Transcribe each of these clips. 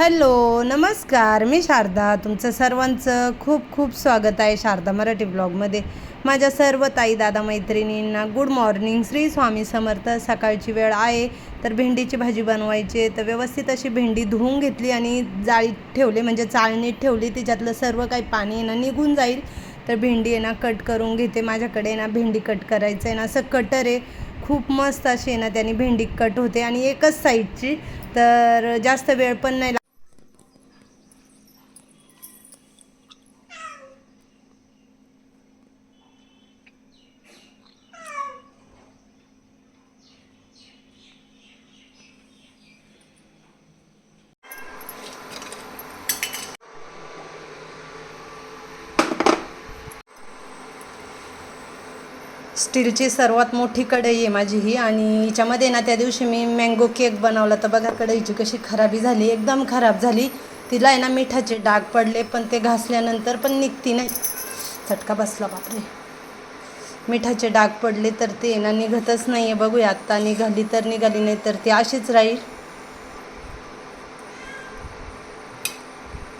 Hello नमस्कार. मी शारदा. तुमचं सर्वांचं खूप खूप स्वागत आहे शारदा मराठी ब्लॉगमध्ये. माझ्या सर्व ताई दादा मैत्रिणींना गुड मॉर्निंग श्री स्वामी समर्थ. सकाळची वेळ आहे तर भेंडीची भाजी बनवायची. आहे तर व्यवस्थित अशी भेंडी धुवून घेतली आणि जाळीत ठेवली. म्हणजे चाळणीत ठेवली. तिच्यातलं सर्व काही पाणी आहे ना निघून जाईल. तर भेंडी आहे ना कट करून घेते. माझ्याकडे ना भेंडी कट करायचं आहे ना असं कटर आहे. खूप मस्त अशी आहे ना त्याने भेंडी कट होते. आणि एकच साईडची तर जास्त वेळ पण नाही स्टीलची सर्वात मोठी कढई आहे माझी ही. आणि हिच्यामध्ये ना त्या दिवशी मी मँगो केक बनवला. तर बघा कढईची कशी खराबी झाली एकदम खराब झाली. तिला आहे ना मिठाचे डाग पडले पण ते घासल्यानंतर पण निघती नाही. चटका बसला बापरे. मिठाचे डाग पडले तर ते ना निघतच नाही आहे बघूया आत्ता निघाली तर निघाली नाही तर ती अशीच राहील.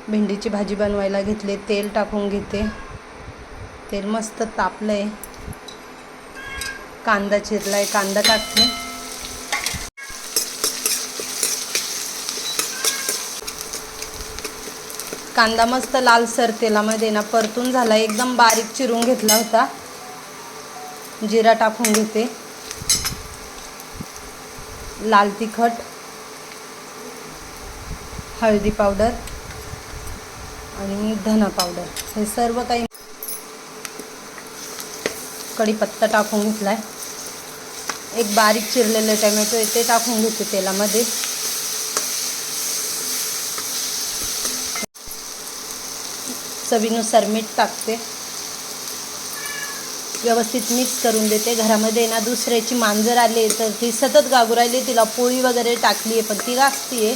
भेंडीची भाजी बनवायला घेतले तेल टाकून घेते. तेल मस्त तापलं आहे कांदा चिरलाय कांदा टाकते कांदा मस्त लालसर तेलामध्ये ना परतून झाला. एकदम बारीक चिरून घेतला होता. जिरा टाकून घेते. लाल तिखट हळदी पावडर आणि धना पावडर. हे सर्व काही कढीपत्ता टाकून घेतलाय. एक बारीक चिरलेलं टोमॅटो आहे ते टाकून घेते तेलामध्ये. चवीनुसार मीठ टाकते. व्यवस्थित मिक्स करून देते. घरामध्ये ना दुसऱ्याची मांजर आली तर ती सतत गागू राहिली तिला पोळी वगैरे टाकली आहे पण ती गाजती आहे.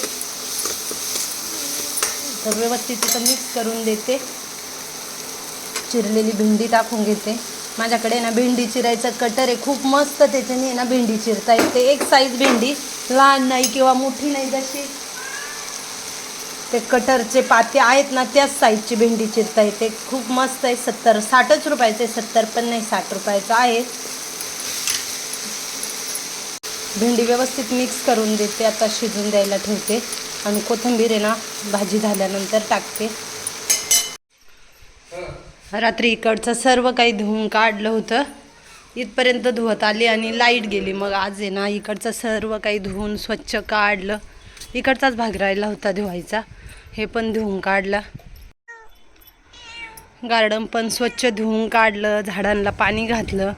तर व्यवस्थित तिथं मिक्स करून देते. चिरलेली भेंडी टाकून घेते. माझ्याकडे ना भेंडी चिरायचं कटर आहे खूप मस्त त्याच्याने ना भेंडी चिरता येते. एक साईज भेंडी लहान नाही किंवा मोठी नाही जशी. ते कटरचे पाते आहेत ना त्याच साईजची भेंडी चिरता येते. खूप मस्त आहे सत्तर साठच रुपयाचे सत्तर पण नाही साठ रुपयाचं आहे. भेंडी व्यवस्थित मिक्स करून देते आता शिजून द्यायला ठेवते. आणि कोथिंबीर आहे ना भाजी झाल्यानंतर टाकते. रात्री इकडचं सर्व काही धुवून काढलं होतं. इथपर्यंत धुवत आली आणि लाइट गेली. मग आज आहे ना इकडचं सर्व काही धुवून स्वच्छ काढलं. इकडचाच भाग राहिला होता धुवायचा. हे पण धुवून काढला. गार्डन पण स्वच्छ धुवून काढलं. झाडांना पाणी घातलं.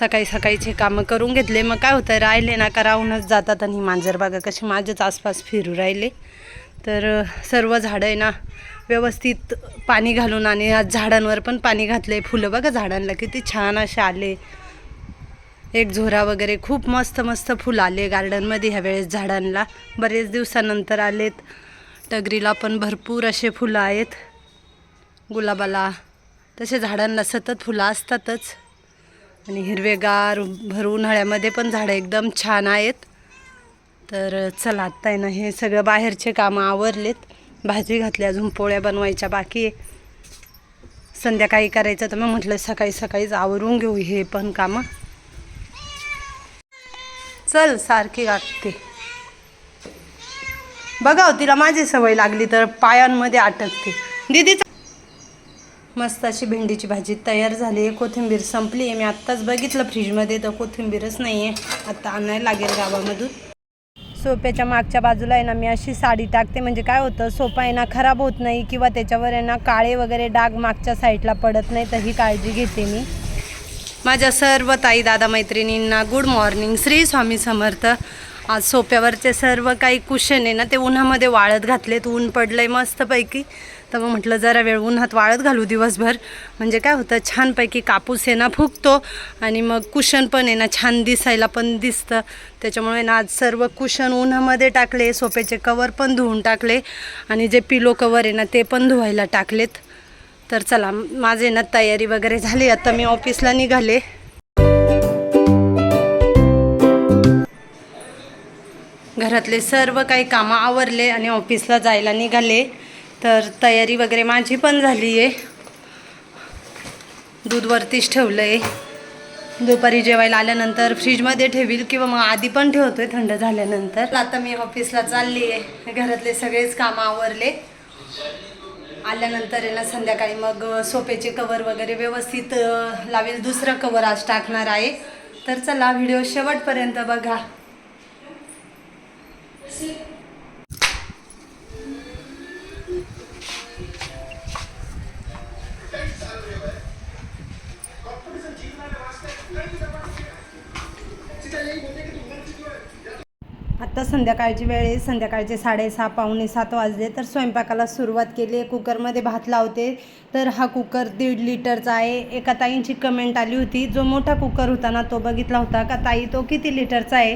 सकाळी सकाळीचे कामं करून घेतले. मग काय होतं राहिले ना का राहूनच जातात आणि मांजर बागा कसे माझ्याच आसपास फिरू राहिले. तर सर्व झाडं आहे ना व्यवस्थित पाणी घालून आणि आज झाडांवर पण पाणी घातले फुलं बघा झाडांना किती छान असे आले. एक झोरा वगैरे खूप मस्त मस्त फुलं आले गार्डनमध्ये ह्या वेळेस झाडांना बरेच दिवसानंतर आलेत. टगरीला पण भरपूर असे फुलं आहेत. गुलाबाला. तसे झाडांना सतत फुलं असतातच. आणि हिरवेगार भर उन्हाळ्यामध्ये पण झाडं एकदम छान आहेत. तर चला आत्ता आहे ना हे सगळं बाहेरचे कामं आवरलेत. भाजी घातली अजून पोळ्या बनवायच्या बाकी संध्याकाळी करायचं तर मग म्हटलं सकाळी सकाळीच आवरून घेऊ हे पण कामं. चल सारखी गागते बघा हो, तिला माझी सवय लागली तर पायांमध्ये अटकते दीदीचा मस्त अशी भेंडीची भाजी तयार झाली आहे. कोथिंबीर संपली आहे. मी आत्ताच बघितलं फ्रीजमध्ये तर कोथिंबीरच नाही आहे आत्ता आणायला लागेल गावामधून. सोप्याच्या मागच्या बाजूला आहे ना मी अशी साडी टाकते. म्हणजे काय होतं सोपा आहे ना खराब होत नाही किंवा त्याच्यावर आहे ना काळे वगैरे डाग मागच्या साईडला पडत नाही तर ही काळजी घेते मी. माझ्या सर्व ताई दादा मैत्रिणींना गुड मॉर्निंग श्री स्वामी समर्थ. आज सोप्यावरचे सर्व काही कुशन आहे ना ते उन्हामध्ये वाळत घातलेत ऊन पडलं आहे मस्तपैकी. तर मग म्हटलं जरा वेळ उन्हात वाळत घालू दिवसभर. म्हणजे काय होतं छानपैकी कापूस आहे ना फुगतो आणि मग कुशन पण आहे ना छान दिसायला पण दिसतं. त्याच्यामुळे ना आज सर्व कुशन उन्हामध्ये टाकले सोप्याचे कवर पण धुवून टाकले आणि जे पिलो कवर आहे ना ते पण धुवायला टाकलेत. तर चला माझे ना तयारी वगैरे झाली आता मी ऑफिसला निघाले. घरातले सर्व काही कामं आवरले आणि ऑफिसला जायला निघाले. तर तयारी वगैरे माझी पण झाली आहे दूध वरतीच ठेवलं आहे दुपारी जेवायला आल्यानंतर फ्रीजमध्ये ठेवील किंवा मग आधी पण ठेवतो आहे थंड झाल्यानंतर. आता मी ऑफिसला चालली आहे घरातले सगळेच कामं आवरले. आल्यानंतर आहे ना संध्याकाळी मग सोप्याचे कवर वगैरे व्यवस्थित लावेल. दुसरं कवर आज टाकणार आहे. तर चला व्हिडिओ शेवटपर्यंत बघा. आत्ता संध्याकाळची वेळ आहे. संध्याकाळचे साडेसहा पावणे सात वाजले तर स्वयंपाकाला सुरुवात केली. आहे कुकरमध्ये भात लावते. तर हा कुकर दीड लिटरचा आहे. एका ताईंची कमेंट आली होती. जो मोठा कुकर होता ना तो बघितला होता का? ताई तो किती लिटरचा आहे?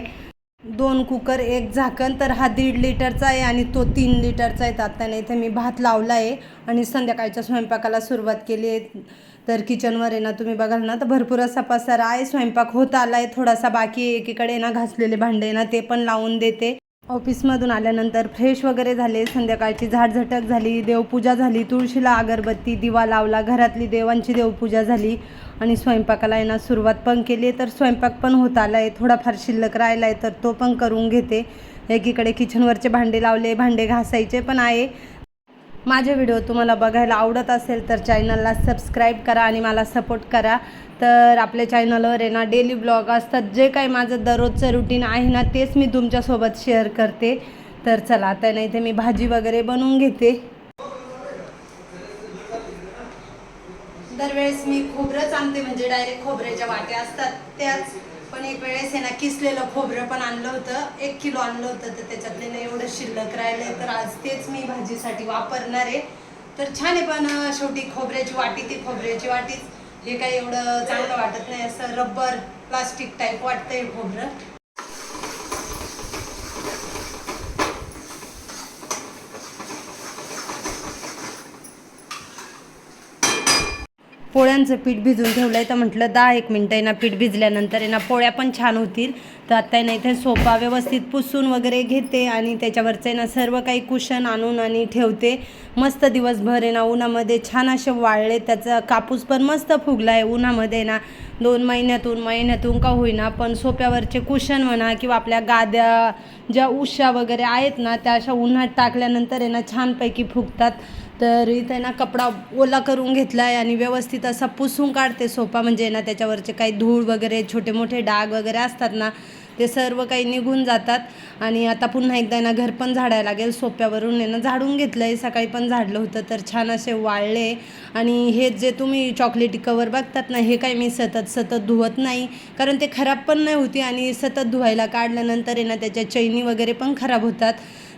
दोन कुकर एक झाकण. तर हा दीड लिटरचा आहे आणि तो तीन लिटरचा आहे. तर इथे मी भात लावला आहे आणि संध्याकाळच्या स्वयंपाकाला सुरुवात केली आहे. तर किचनवर आहे ना तुम्ही बघाल ना तर भरपूर असा पसारा आहे. स्वयंपाक होत आला आहे थोडासा बाकी एकीकडे ना घासलेले भांडे आहे ना ते पण लावून देते. ऑफिसमधून आल्यानंतर फ्रेश वगैरे झाले. संध्याकाळची झाडझटक झाली देवपूजा झाली तुळशीला अगरबत्ती दिवा लावला घरातली देवांची देवपूजा झाली आणि स्वयंपाकाला आहे ना सुरुवात पण केली आहे. तर स्वयंपाक पण होत आला आहे थोडाफार शिल्लक राहिला आहे तर तो पण करून घेते. एकीकडे किचनवरचे भांडे लावले भांडे घासायचे पण आहे. माझे व्हिडिओ तुम्हाला बघायला आवडत असेल तर चॅनलला सबस्क्राईब करा आणि मला सपोर्ट करा. तर आपल्या चॅनलवर आहे ना डेली ब्लॉग असतात. जे काही माझं दररोजचं रुटीन आहे ना तेच मी तुमच्यासोबत शेअर करते. तर चला आता नाही ते मी भाजी वगैरे बनवून घेते. दरवेळेस मी खोबरंच आणते म्हणजे डायरेक्ट खोबऱ्याच्या वाट्या असतात. त्याच पण एक वेळेस आहे ना किसलेलं खोबरं पण आणलं होतं. एक किलो आणलं होतं तर त्याच्यातले ना एवढं शिल्लक राहिलंय. तर आज तेच मी भाजीसाठी वापरणार आहे. तर छान आहे पण शेवटी खोबऱ्याची वाटी ती खोबऱ्याची वाटीच. हे काही एवढं चांगलं वाटत नाही. असं रबर प्लास्टिक टाईप वाटतंय खोबरं. पोळ्यांचं पीठ भिजून ठेवलं आहे तर म्हटलं दहा एक मिनटं आहे ना पीठ भिजल्यानंतर आहे ना पोळ्या पण छान होतील. तर आत्ता आहे ना इथे सोफा व्यवस्थित पुसून वगैरे घेते आणि त्याच्यावरचं आहे ना सर्व काही कुशन आणून आणि ठेवते. मस्त दिवसभर आहे ना उन्हामध्ये छान असे वाळले. त्याचा कापूस पण मस्त फुगला आहे उन्हामध्ये ना दोन महिन्यातून महिन्यातून का होईना पण सोप्यावरचे कुशन म्हणा किंवा आपल्या गाद्या ज्या उशा वगैरे आहेत ना त्या अशा उन्हात टाकल्यानंतर आहे ना छानपैकी फुगतात. तर इथे ना कपडा ओला करून घेतला आहे आणि व्यवस्थित असा पुसून काढते सोफा. म्हणजे ना त्याच्यावरचे काही धूळ वगैरे छोटे मोठे डाग वगैरे असतात ना ते सर्व काही निघून जातात. आणि आता पुन्हा एकदा ना घर पण झाडायला लागेल. सोप्यावरून आहे ना झाडून घेतलं आहे सकाळी पण झाडलं होतं तर छान असे वाळले. आणि हे जे तुम्ही चॉकलेटी कवर बघतात ना हे काही मी सतत सतत धुवत नाही. कारण ते खराब पण नाही होती आणि सतत धुवायला काढल्यानंतर आहे ना त्याच्या चैनी वगैरे पण खराब होतात.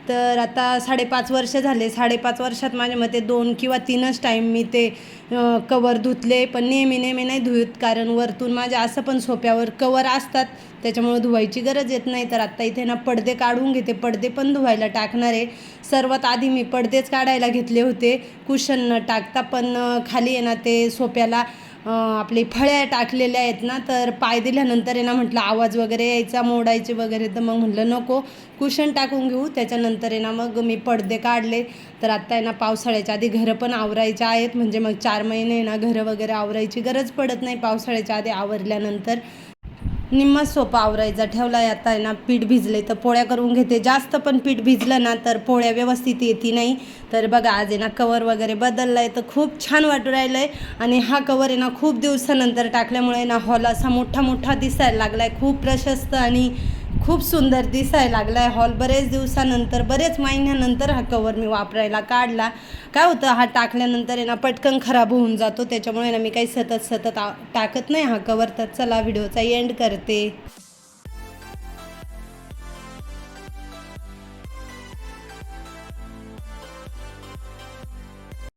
तर आता साडेपाच वर्ष झाले. साडेपाच वर्षात माझ्या मते दोन किंवा तीनच टाईम मी ते कवर धुतले. पण नेहमी नेहमी नाही धुत. कारण वरतून माझ्या असं पण सोप्यावर कवर असतात. त्याच्यामुळे धुवायची गरज येत नाही. तर आत्ता इथे ना पडदे काढून घेते. पडदे पण धुवायला टाकणार आहे. सर्वात आधी मी पडदेच काढायला घेतले होते. कुशन न टाकता. पण खाली आहे ना ते सोप्याला आपले फळ्या टाकलेल्या आहेत ना तर पाय दिल्यानंतर आहे ना म्हटलं आवाज वगैरे यायचा मोडायचे वगैरे तर मग म्हटलं नको कुशन टाकून घेऊ. त्याच्यानंतर आहे ना मग मी पडदे काढले. तर आत्ता आहे ना पावसाळ्याच्या आधी घरं पण आवरायचे आहेत. म्हणजे मग चार महिने आहे ना घरं वगैरे आवरायची गरज पडत नाही. पावसाळ्याच्या आधी आवरल्यानंतर निम्मा सोपा आवरायचा. ठेवला आहे आता आहे ना पीठ भिजले तर पोळ्या करून घेते. जास्त पण पीठ भिजलं ना तर पोळ्या व्यवस्थित येते नाही. तर बघा आज आहे ना कवर वगैरे बदलला आहे तर खूप छान वाटू राहिलं आहे आणि हा कवर आहे ना खूप दिवसानंतर टाकल्यामुळे ना हॉल असा मोठा मोठा दिसायला लागला आहे खूप प्रशस्त आणि खूप सुंदर दिसायला लागला आहे हॉल. बरेच दिवसानंतर बरेच महिन्यानंतर हा कवर मी वापरायला काढला. काय होतं हा टाकल्यानंतर आहे ना पटकन खराब होऊन जातो. त्याच्यामुळे ना मी काही सतत सतत टाकत नाही हा कवर तर चला व्हिडिओचा एंड करते.